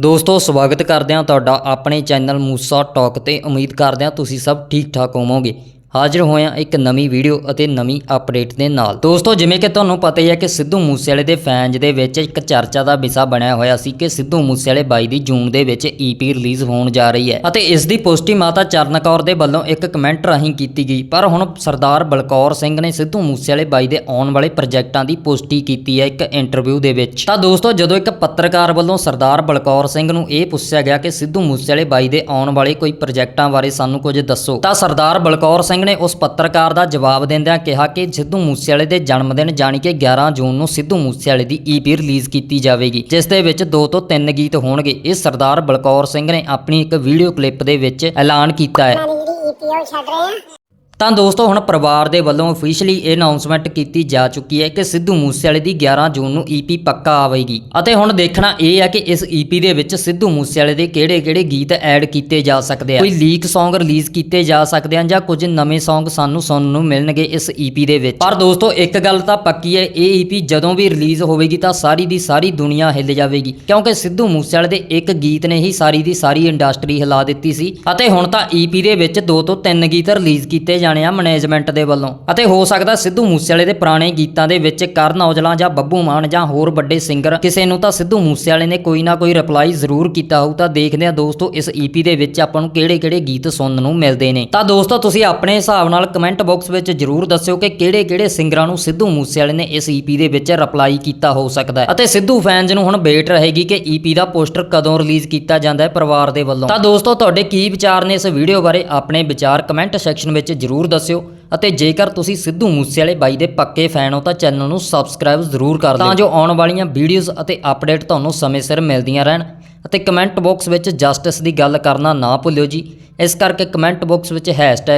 ਦੋਸਤੋ, ਸਵਾਗਤ ਕਰਦੇ ਹਾਂ ਤੁਹਾਡਾ ਆਪਣੇ ਚੈਨਲ ਮੂਸਾ ਟਾਕ ਤੇ। ਉਮੀਦ ਕਰਦੇ ਹਾਂ ਤੁਸੀਂ ਸਭ ਠੀਕ ਠਾਕ ਹੋਵੋਗੇ। ਹਾਜ਼ਰ ਹੋਇਆ ਇੱਕ ਨਵੀਂ ਵੀਡੀਓ ਅਤੇ ਨਵੀਂ ਅਪਡੇਟ ਦੇ ਨਾਲ। ਦੋਸਤੋ, ਜਿਵੇਂ ਕਿ ਤੁਹਾਨੂੰ ਪਤਾ ਹੀ ਹੈ ਕਿ ਸਿੱਧੂ ਮੂਸੇਵਾਲੇ ਦੇ ਫੈਨਜ ਦੇ ਵਿੱਚ ਇੱਕ ਚਰਚਾ ਦਾ ਵਿਸ਼ਾ ਬਣਿਆ ਹੋਇਆ ਸੀ ਕਿ ਸਿੱਧੂ ਮੂਸੇਵਾਲੇ 22 ਦੀ ਜੂਨ ਦੇ ਵਿੱਚ ਈਪੀ ਰਿਲੀਜ਼ ਹੋਣ ਜਾ ਰਹੀ ਹੈ ਅਤੇ ਇਸ ਦੀ ਪੁਸ਼ਟੀ ਮਾਤਾ ਚਰਨ ਕੌਰ ਦੇ ਵੱਲੋਂ ਇੱਕ ਕਮੈਂਟ ਰਾਹੀਂ ਕੀਤੀ ਗਈ। ਪਰ ਹੁਣ ਸਰਦਾਰ ਬਲਕੌਰ ਸਿੰਘ ਨੇ ਸਿੱਧੂ ਮੂਸੇਵਾਲੇ 22 ਦੇ ਆਉਣ ਵਾਲੇ ਪ੍ਰੋਜੈਕਟਾਂ ਦੀ ਪੁਸ਼ਟੀ ਕੀਤੀ ਹੈ ਇੱਕ ਇੰਟਰਵਿਊ ਦੇ ਵਿੱਚ। ਤਾਂ ਦੋਸਤੋ, ਜਦੋਂ ਇੱਕ ਪੱਤਰਕਾਰ ਵੱਲੋਂ ਸਰਦਾਰ ਬਲਕੌਰ ਸਿੰਘ ਨੂੰ ਇਹ ਪੁੱਛਿਆ ਗਿਆ ਕਿ ਸਿੱਧੂ ਮੂਸੇਵਾਲੇ 22 ਦੇ ਆਉਣ ਵਾਲੇ ਕੋਈ ਪ੍ਰੋਜੈਕਟਾਂ ਬਾਰੇ ਸਾਨੂੰ ਕੁਝ ਦੱਸੋ, ਤਾਂ ਸਰਦਾਰ ਬਲਕੌਰ ਸਿੰਘ ਨੇ ਉਸ ਪੱਤਰਕਾਰ ਦਾ ਜਵਾਬ ਦਿੰਦਿਆਂ ਕਿਹਾ ਕਿ ਸਿੱਧੂ ਮੂਸੇਵਾਲੇ ਦੇ ਜਨਮ ਦਿਨ ਜਾਣੀ ਕਿ 11 ਜੂਨ ਨੂੰ ਸਿੱਧੂ ਮੂਸੇਵਾਲੇ ਦੀ ਈਪੀ ਰਿਲੀਜ਼ ਕੀਤੀ ਜਾਵੇਗੀ, ਜਿਸ ਦੇ ਵਿੱਚ ਦੋ ਤੋਂ ਤਿੰਨ ਗੀਤ ਹੋਣਗੇ। ਇਹ ਸਰਦਾਰ ਬਲਕੌਰ ਸਿੰਘ ਨੇ ਆਪਣੀ ਇੱਕ ਵੀਡੀਓ ਕਲਿੱਪ ਦੇ ਵਿੱਚ ਐਲਾਨ ਕੀਤਾ ਹੈ। ਤਾਂ ਦੋਸਤੋ, ਹੁਣ ਪਰਿਵਾਰ ਦੇ ਵੱਲੋਂ ਅਫੀਸ਼ੀਅਲੀ ਇਹ ਅਨਾਉਂਸਮੈਂਟ ਕੀਤੀ ਜਾ ਚੁੱਕੀ ਹੈ ਕਿ ਸਿੱਧੂ ਮੂਸੇਵਾਲੇ ਦੀ 11 ਜੂਨ ਨੂੰ ਈਪੀ ਪੱਕਾ ਆਵੇਗੀ। ਅਤੇ ਹੁਣ ਦੇਖਣਾ ਇਹ ਹੈ ਕਿ ਇਸ ਈਪੀ ਦੇ ਵਿੱਚ ਸਿੱਧੂ ਮੂਸੇਵਾਲੇ ਦੇ ਕਿਹੜੇ-ਕਿਹੜੇ ਗੀਤ ਐਡ ਕੀਤੇ ਜਾ ਸਕਦੇ ਆ? ਕੋਈ ਲੀਕ Song ਰਿਲੀਜ਼ ਕੀਤੇ ਜਾ ਸਕਦੇ ਆ ਜਾਂ ਕੁਝ ਨਵੇਂ Song ਸਾਨੂੰ ਸੁਣਨ ਨੂੰ ਮਿਲਣਗੇ ਇਸ ਈਪੀ ਦੇ ਵਿੱਚ? ਪਰ ਦੋਸਤੋ, ਇੱਕ ਗੱਲ ਤਾਂ ਪੱਕੀ ਹੈ, ਇਹ ਈਪੀ ਜਦੋਂ ਵੀ ਰਿਲੀਜ਼ ਹੋਵੇਗੀ ਤਾਂ ਸਾਰੀ ਦੀ ਸਾਰੀ ਦੁਨੀਆ ਹਿੱਲ ਜਾਵੇਗੀ। ਕਿਉਂਕਿ ਸਿੱਧੂ ਮੂਸੇਵਾਲੇ ਦੇ ਇੱਕ ਗੀਤ ਨੇ ਹੀ ਸਾਰੀ ਦੀ ਸਾਰੀ ਇੰਡਸਟਰੀ ਹਿਲਾ ਦਿੱਤੀ ਸੀ। ਅਤੇ ਹੁਣ ਤਾਂ ਈਪੀ ਦੇ ਵਿੱਚ ਦੋ ਤੋਂ ਤਿੰਨ ਗੀਤ ਰਿਲੀਜ਼ ਕੀਤੇ ਜਾਣ ਆ ਮੈਨੇਜਮੈਂਟ ਦੇ ਵੱਲੋਂ। ਅਤੇ ਹੋ ਸਕਦਾ ਸਿੱਧੂ ਮੂਸੇਵਾਲੇ ਦੇ ਪੁਰਾਣੇ ਗੀਤਾਂ ਦੇ ਵਿੱਚ ਕਰਨ ਔਜਲਾ ਜਾਂ ਬੱਬੂ ਮਾਨ ਜਾਂ ਹੋਰ ਵੱਡੇ ਸਿੰਗਰ ਕਿਸੇ ਨੂੰ ਤਾਂ ਸਿੱਧੂ ਮੂਸੇਵਾਲੇ ਨੇ ਕੋਈ ਨਾ ਕੋਈ ਰਿਪਲਾਈ ਜ਼ਰੂਰ ਕੀਤਾ ਹੋਊ। ਤਾਂ ਦੇਖਦੇ ਆ ਦੋਸਤੋ ਇਸ ਈਪੀ ਦੇ ਵਿੱਚ ਆਪਾਂ ਨੂੰ ਕਿਹੜੇ-ਕਿਹੜੇ ਗੀਤ ਸੁਣਨ ਨੂੰ ਮਿਲਦੇ ਨੇ। ਤਾਂ ਦੋਸਤੋ ਤੁਸੀਂ ਆਪਣੇ ਹਿਸਾਬ ਨਾਲ ਕਮੈਂਟ ਬਾਕਸ ਵਿੱਚ ਜ਼ਰੂਰ ਦੱਸਿਓ ਕਿ ਕਿਹੜੇ-ਕਿਹੜੇ ਸਿੰਗਰਾਂ ਨੂੰ ਸਿੱਧੂ ਮੂਸੇਵਾਲੇ ਨੇ ਇਸ ਈਪੀ ਦੇ ਵਿੱਚ ਰਿਪਲਾਈ ਕੀਤਾ ਹੋ ਸਕਦਾ ਹੈ। ਅਤੇ ਸਿੱਧੂ ਫੈਨਸ ਨੂੰ ਹੁਣ ਵੇਟ ਰਹੇਗੀ ਕਿ ਈਪੀ ਦਾ ਪੋਸਟਰ ਕਦੋਂ ਰਿਲੀਜ਼ ਕੀਤਾ ਜਾਂਦਾ ਹੈ ਪਰਿਵਾਰ ਦੇ ਵੱਲੋਂ। ਤਾਂ ਦੋਸਤੋ ਤੁਹਾਡੇ ਕੀ ਵਿਚਾਰ ਨੇ ਇਸ ਵੀਡੀਓ ਬਾਰੇ ਆਪਣੇ ਵਿਚਾਰ ਕਮੈਂਟ ਸੈਕਸ਼ਨ ਵਿੱਚ ਜ਼ਰੂਰ ਦੱਸਿਓ ਅਤੇ ਜੇਕਰ ਤੁਸੀਂ ਸਿੱਧੂ ਮੂਸੇਵਾਲੇ ਬਾਈ ਦੇ ਪੱਕੇ ਫੈਨ ਹੋ ਤਾਂ ਚੈਨਲ ਨੂੰ ਸਬਸਕ੍ਰਾਈਬ ਜ਼ਰੂਰ ਕਰ ਦਿਓ। ਤਾਂ ਜੋ ਆਉਣ ਵਾਲੀਆਂ ਵੀਡੀਓਜ਼ ਅਤੇ ਅਪਡੇਟ ਤੁਹਾਨੂੰ ਸਮੇਂ ਸਿਰ ਮਿਲਦੀਆਂ ਰਹਿਣ। ਅਤੇ ਕਮੈਂਟ ਬਾਕਸ ਵਿੱਚ ਜਸਟਿਸ ਦੀ ਗੱਲ ਕਰਨਾ ਨਾ ਭੁੱਲਿਓ ਜੀ। ਇਸ ਕਰਕੇ ਕਮੈਂਟ ਬਾਕਸ ਵਿੱਚ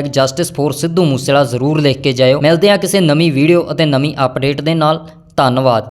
ਜਸਟਿਸ ਫੋਰ ਸਿੱਧੂ ਮੂਸੇਵਾਲਾ ਜ਼ਰੂਰ ਲਿਖ ਕੇ ਜਾਇਓ। ਮਿਲਦੇ ਹਾਂ ਕਿਸੇ ਨਵੀਂ ਵੀਡੀਓ ਅਤੇ ਨਵੀਂ ਅਪਡੇਟ ਦੇ ਨਾਲ। ਧੰਨਵਾਦ।